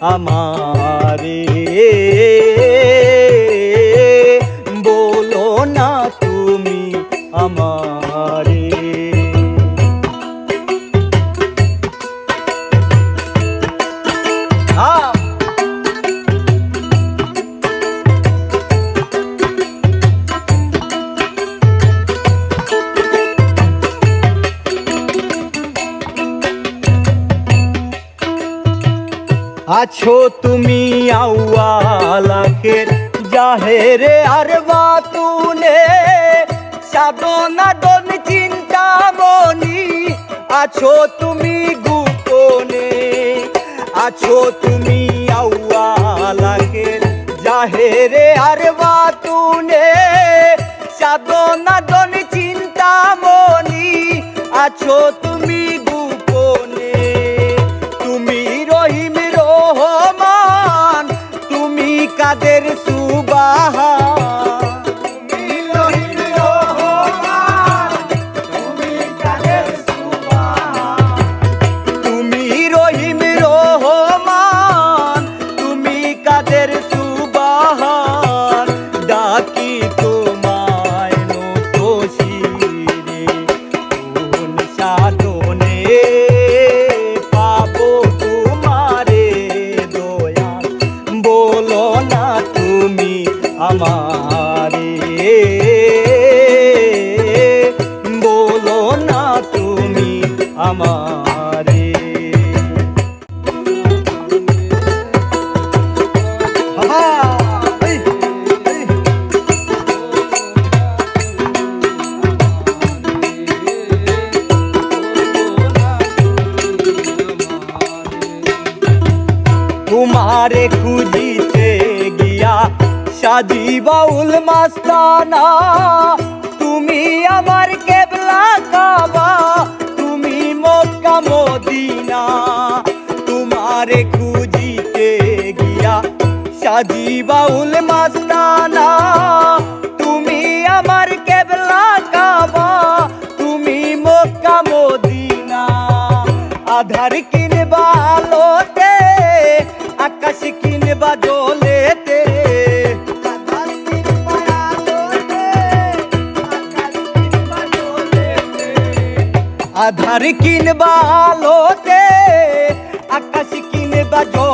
আমারে আছো তুমি আউয়ালাকের জাহেরে আর বাতুনে। সাধনা দন চিন্তা মনি, আছো তুমি গোপনে। আছো তুমি আউয়ালাকের জাহেরে আর বাতুনে। সাধনা দন চিন্তা মনি, আছো তুমি তুমি তোমারে খুঁজিতে গিয়া সাজি বাউল মাস্তানা। তুমি আমার কেবলা কাবা, তুমি মক্কা মদিনা। তোমারে খুঁজিতে গিয়া সাজি বাউল মাস্তানা। তুমি আমার কেবলা কাবা, তুমি মক্কা মদিনা। আধার কিনবা আধার কিনবা আলোতে আকাশ কিনবা জলেতে